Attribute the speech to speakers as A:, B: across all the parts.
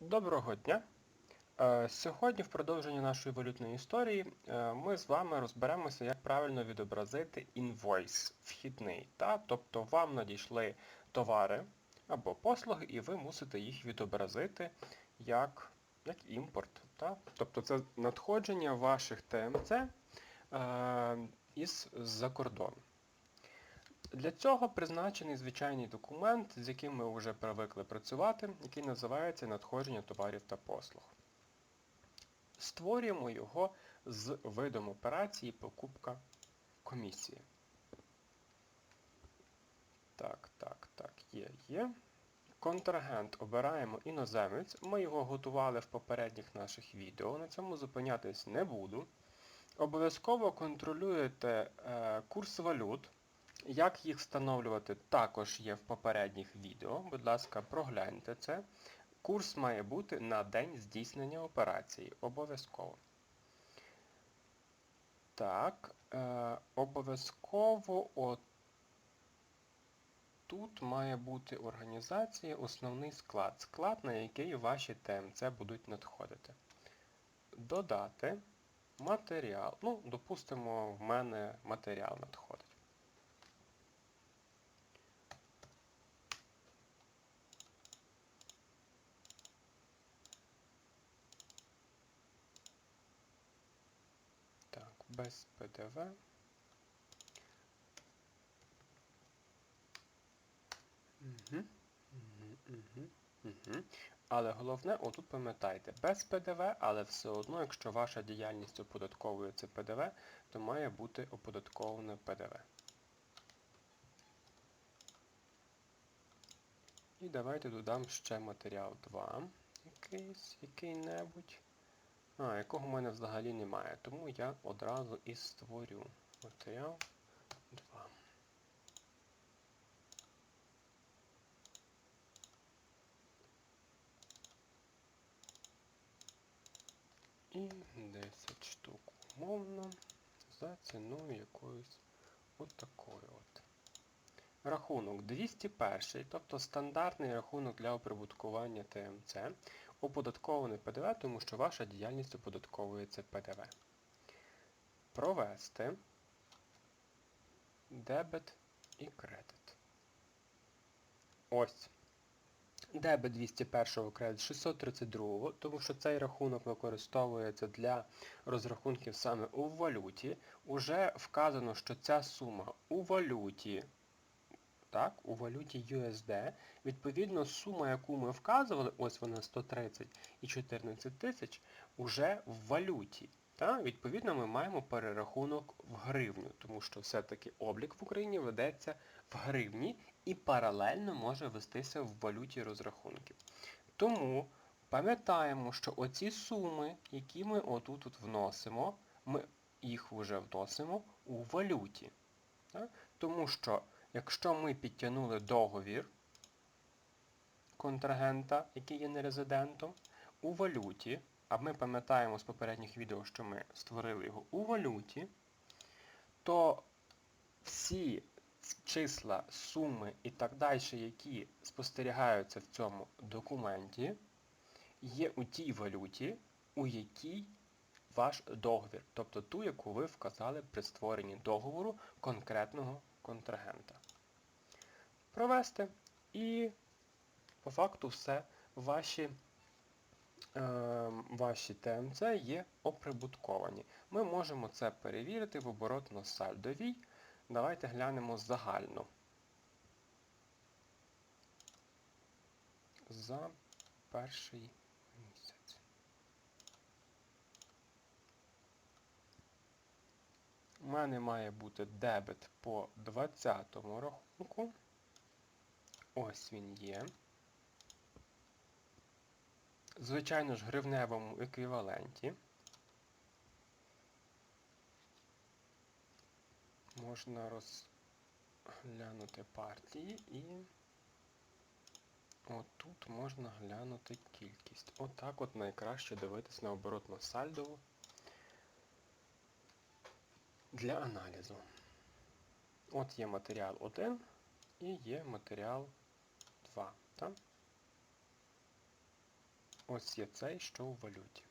A: Доброго дня! Е, Сьогодні в продовженні нашої валютної історії е, ми з вами розберемося, як правильно відобразити інвойс вхідний. Та? Тобто вам надійшли товари або послуги, і ви мусите їх відобразити як, як імпорт. Та? Тобто це надходження ваших ТМЦ е, із за кордону. Для цього призначений звичайний документ, з яким ми вже привикли працювати, який називається надходження товарів та послуг. Створюємо його з видом операції покупка комісії. Так, так, так, є, є. Контрагент обираємо іноземець. Ми його готували в попередніх наших відео. На цьому зупинятись не буду. Обов'язково контролюєте е, курс валют. Як їх встановлювати, також є в попередніх відео. Будь ласка, прогляньте це. Курс має бути на день здійснення операції. Обов'язково. Так, е, обов'язково от тут має бути організація, основний склад. Склад, на який ваші ТМЦ будуть надходити. Додати матеріал. Ну, допустимо, в мене матеріал надходить. Так, без ПДВ. Але головне, отут пам'ятайте, без ПДВ, але все одно, якщо ваша діяльність оподатковується ПДВ, то має бути оподатковане ПДВ. І давайте додам ще матеріал 2, якийсь, який-небудь. А, якого в мене взагалі немає, тому я одразу і створю матеріал 2. І 10 штук умовно за ціною якоюсь от такою от. Рахунок 201, тобто стандартний рахунок для оприбуткування ТМЦ, оподаткований ПДВ, тому що ваша діяльність оподатковується ПДВ. Провести дебет і кредит. Ось. Дебет 201 кредит 632, тому що цей рахунок використовується для розрахунків саме у валюті. Уже вказано, що ця сума у валюті так, у валюті USD, відповідно, сума, яку ми вказували, ось вона 130 і 14 тисяч, уже в валюті. Так? Відповідно, ми маємо перерахунок в гривню, тому що все-таки облік в Україні ведеться в гривні і паралельно може вестися в валюті розрахунків. Тому пам'ятаємо, що оці суми, які ми отут -от вносимо, ми їх вже вносимо у валюті. Так? Тому що Якщо ми підтягнули договір контрагента, який є нерезидентом, у валюті, а ми пам'ятаємо з попередніх відео, що ми створили його у валюті, то всі числа, суми і так далі, які спостерігаються в цьому документі, є у тій валюті, у якій ваш договір, тобто ту, яку ви вказали при створенні договору конкретного контрагента. Провести і по факту все ваші е, ваші ТМЦ є оприбутковані. Ми можемо це перевірити в оборотно-сальдовій. Давайте глянемо загально. За перший місяць. У мене має бути дебет по 20 рахунку. Ось він є. Звичайно ж, гривневому еквіваленті. Можна розглянути партії і отут можна глянути кількість. Отак от найкраще дивитись на оборотну сальдову для аналізу. От є матеріал 1 і є матеріал 2. Так? ось є цей, що у валюті.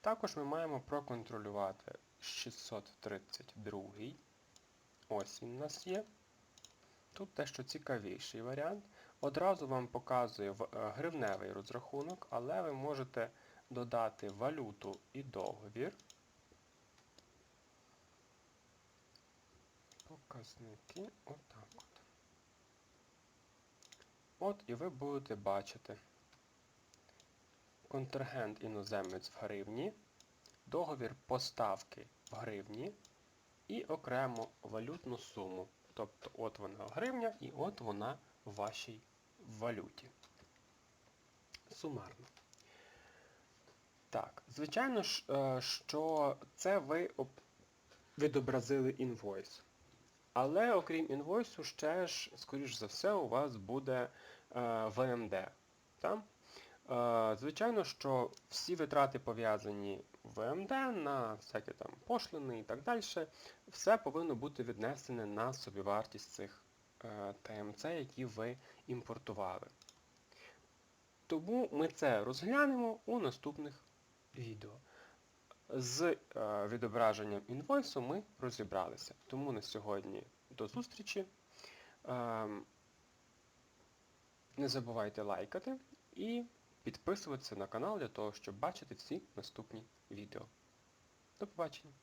A: Також ми маємо проконтролювати 632. Ось він у нас є. Тут дещо цікавіший варіант. Одразу вам показує е, гривневий розрахунок, але ви можете додати валюту і договір. Показники отак от. І ви будете бачити контрагент іноземець в гривні, договір поставки в гривні і окремо валютну суму. Тобто от вона гривня і от вона в вашій валюті. Сумарно. Так, звичайно е, що це ви відобразили інвойс. Але окрім інвойсу, ще ж, скоріш за все, у вас буде е, ВМД. Та? Е, звичайно, що всі витрати пов'язані ВМД на всякі там пошлини і так далі, все повинно бути віднесене на собівартість цих е, ТМЦ, які ви імпортували. Тому ми це розглянемо у наступних відео. З е, відображенням інвойсу ми розібралися. Тому на сьогодні до зустрічі. Ем, не забувайте лайкати і підписуватися на канал для того, щоб бачити всі наступні відео. До побачення!